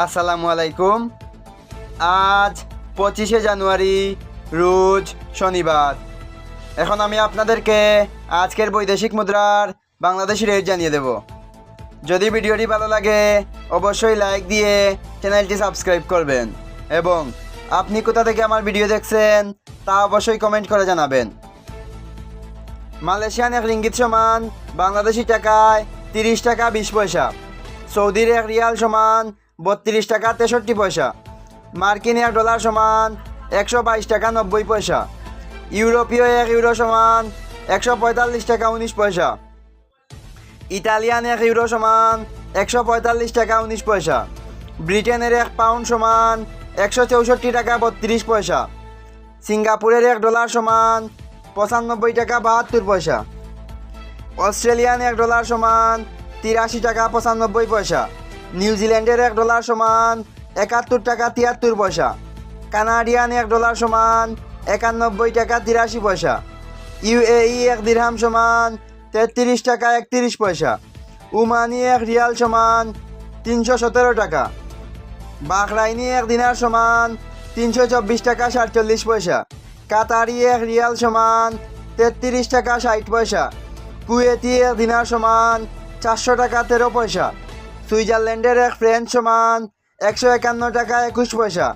আসসালামু আলাইকুম। আজ পঁচিশে জানুয়ারি, রোজ শনিবার। এখন আমি আপনাদেরকে আজকের বৈদেশিক মুদ্রার বাংলাদেশি রেট জানিয়ে দেব। যদি ভিডিওটি ভালো লাগে, অবশ্যই লাইক দিয়ে চ্যানেলটি সাবস্ক্রাইব করবেন এবং আপনি কোথা থেকে আমার ভিডিও দেখছেন, তা অবশ্যই কমেন্ট করে জানাবেন। মালয়েশিয়ান এক রিঙ্গিত সমান বাংলাদেশি টাকায় তিরিশ টাকা বিশ পয়সা। সৌদির এক রিয়াল সমান বত্রিশ টাকা তেষট্টি পয়সা। মার্কিন এক ডলার সমান একশো বাইশ টাকা নব্বই পয়সা। ইউরোপীয় এক ইউরো সমান একশো পঁয়তাল্লিশ টাকা উনিশ পয়সা। ইতালিয়ান এক ইউরো সমান একশো পঁয়তাল্লিশ টাকা উনিশ পয়সা। ব্রিটেনের এক পাউন্ড সমান একশো চৌষট্টি টাকা বত্রিশ পয়সা। সিঙ্গাপুরের এক ডলার সমান পঁচানব্বই টাকা বাহাত্তর পয়সা। অস্ট্রেলিয়ান এক ডলার সমান তিরাশি টাকা পঁচানব্বই পয়সা। নিউজিল্যান্ডের এক ডলার সমান একাত্তর টাকা তিয়াত্তর পয়সা। কানাডিয়ান এক ডলার সমান একানব্বই টাকা তিরাশি পয়সা। ইউএই এক দিরহাম সমান তেত্রিশ টাকা একত্রিশ পয়সা। উমানি এক রিয়াল সমান তিনশো সতেরো টাকা। বাহরাইনি এক দিনার সমান তিনশো চব্বিশ টাকা সাতচল্লিশ পয়সা। কাতারি এক রিয়াল সমান তেত্রিশ টাকা ষাট পয়সা। কুয়েতি এক দিনার সমান চারশো টাকা তেরো পয়সা। সুইজারল্যান্ডের এক ফ্রেঞ্চ সমান একশো একান্ন টাকা একুশ পয়সা।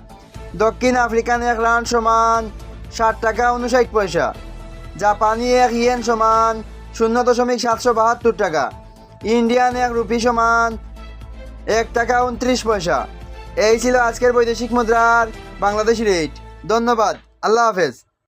দক্ষিণ আফ্রিকান এক রান সমান ষাট টাকা উনষাট পয়সা। জাপানি এক ইয়েন সমান শূন্য দশমিক সাতশো বাহাত্তর টাকা। ইন্ডিয়ান এক রুপি সমান এক টাকা উনত্রিশ পয়সা। এই ছিল আজকের বৈদেশিক মুদ্রার বাংলাদেশি রেট ধন্যবাদ। আল্লাহ হাফেজ।